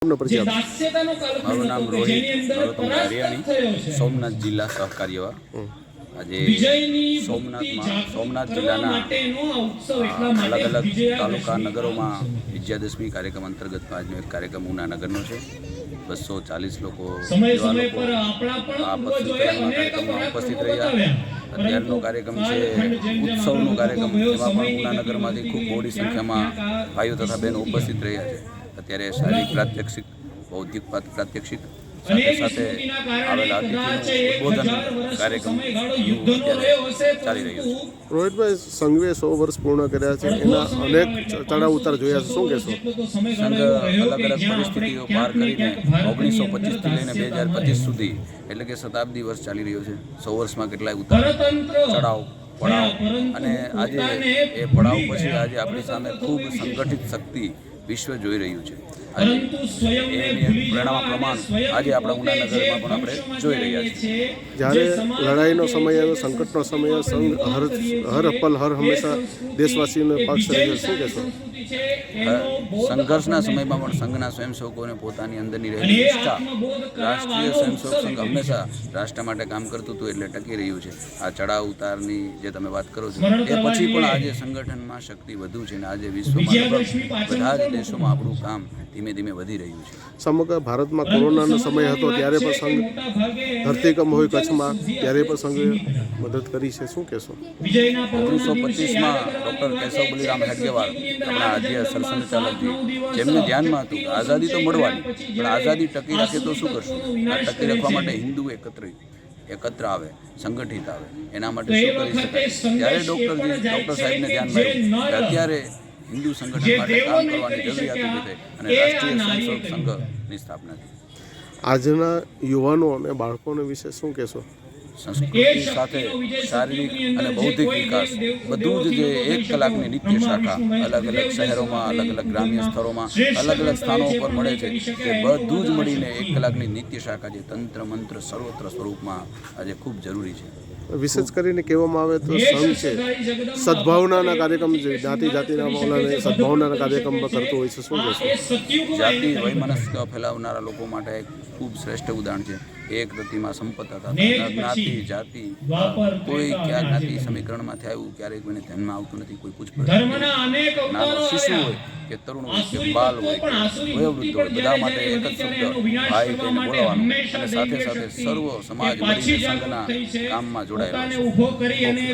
મારું નામ રોહિત નરોત્તમ છે. સોમનાથ જિલ્લા સહકાર્યવા આજે સોમનાથમાં સોમનાથ જિલ્લાના માટેનો આ ઉત્સવ એટલા માટે અલગ અલગ તાલુકા નગરોમાં વિજયાદશમી કાર્યક્રમ અંતર્ગત આજનો એક કાર્યક્રમ ઉના નગરનો છે. બસો ચાલીસ લોકો આ કાર્યક્રમમાં ઉપસ્થિત રહ્યા. અત્યારનો કાર્યક્રમ છે ઉત્સવનો કાર્યક્રમ એમાં પણ ઉનાનગરમાંથી ઉના નગરમાંથી ખૂબ મોટી સંખ્યામાં ભાઈઓ તથા બહેનો ઉપસ્થિત રહ્યા છે. અત્યારે શારીરિક પ્રાત્યક્ષિક બૌદ્ધિક પ્રાત્યક્ષિક સાથે સાથે આવેલા ઉદ્બોધન કાર્યક્રમ સમયગાળો યુદ્ધનો અત્યારે રહ્યો હશે, ચાલી રહ્યો છે. પરંતુ રોહિતભાઈ સંઘે સો વર્ષ પૂર્ણ કર્યા છે. એના અનેક ચડાવ ઉતાર જોયા છે. શું કહેશો? સંઘ અલગ અલગ પરિસ્થિતિઓ પાર કરીને ઓગણીસો પચીસથી લઈને બે હજાર પચીસ સુધી એટલે કે શતાબ્દી વર્ષ ચાલી રહ્યો છે. સો વર્ષમાં કેટલાય ઉતાર ચઢાવ ચડાવ પડાવ અને આજે એ પડાવ પછી આજે આપણી સામે ખૂબ સંગઠિત શક્તિ વિશ્વ જોઈ રહ્યું છે. એની અને પ્રમાણ આજે આપણા પોતે ઉના જે નગરમાં પણ આપણે જોઈ રહ્યા છીએ. જ્યારે લડાઈનો સમય આવ્યો સંકટનો સમય સંઘ હર હર પલ હર હંમેશા દેશવાસીઓને પક્ષ રહી શું કહેશો સંઘર્ષના સમયમાં પણ સંઘના સ્વયંસેવકોને પોતાની અંદરની રહેલી ઈચ્છા નિષ્ઠા રાષ્ટ્રીય સ્વયંસેવક સંઘ હંમેશા રાષ્ટ્ર માટે કામ કરતું હતું એટલે ટકી રહ્યું છે. આ ચડાવ ઉતારની જે તમે વાત કરો છો એ પછી પણ આજે સંગઠનમાં શક્તિ વધુ છે અને આજે વિશ્વમાં બધા જ દેશોમાં આપણું કામ ધીમે ધીમે વધી રહ્યું છે. સમગ્ર ભારતમાં કોરોનાનો સમય હતો ત્યારે પણ સંઘ ધરતીકંપ હોય કચ્છમાં ત્યારે પણ સંઘે મદદ કરી છે. શું કહેશો? ઓગણીસો પચીસમાં ડૉક્ટર કેશવ બલિરામ અંદર આપણા આ સરસંઘ ચાલકજી. જેમને ધ્યાનમાં હતું કે આઝાદી તો મળવાની પણ આઝાદી ટકી રાખે તો શું કરશું? આ ટકી રાખવા માટે હિન્દુ એકત્ર એકત્ર આવે સંગઠિત આવે એના માટે શું કરી શકાય? ત્યારે ડૉક્ટરજી ડૉક્ટર સાહેબને ધ્યાનમાં આવ્યું અત્યારે હિન્દુ સંગઠન માટે કામ કરવાની કરી જરૂરિયાત થઈ અને રાષ્ટ્રીય નારીએ સંઘની સ્થાપના થઈ. આજના યુવાનો અને બાળકોને વિશે શું કહેશો? સંસ્કૃતિ સાથે શારીરિક અને બૌદ્ધિક વિકાસ બધું જ જે એક કલાકની નિત્ય શાખા અલગ અલગ શહેરોમાં અલગ અલગ ગ્રામ્ય સ્થળોમાં અલગ અલગ સ્થાનો ઉપર મળે છે તે બધું જ મળીને એક કલાકની નિત્ય શાખા જે તંત્ર મંત્ર સર્વત્ર સ્વરૂપમાં આજે ખૂબ જરૂરી છે. વિશેષ કરીને કહેવામાં આવે તો સંઘ છે. સદભાવનાના કાર્યક્રમ જે જાતિ જાતિના મામલાને સદભાવનાના કાર્યક્રમ પણ કરતો હોય છે શું કહેશો? જાતિ વયમનસ્ક ફેલાવનારા લોકો માટે એક ખૂબ શ્રેષ્ઠ ઉદાહરણ છે. એક પ્રતિમા સંપત હતા. જ્ઞાતિ જાતિ કોઈ ક્યાં જ્ઞાતિ સમીકરણમાંથી આવ્યું ક્યારેક કોઈને ધ્યાનમાં આવતું નથી કોઈ પૂછપરછ નથી. ધર્મના અનેક નાનો શિશુ હોય કે તરુણ હોય કે બાલ હોય કે વયોવૃદ્ધ હોય બધા માટે એક જ શબ્દ. ભાઈ કહીને બોલાવવાનું અને સાથે સાથે સર્વ સમાજ મળીને સંઘના કામમાં જોડાયેલા પોતાને ઊભો ઊભો કરી અને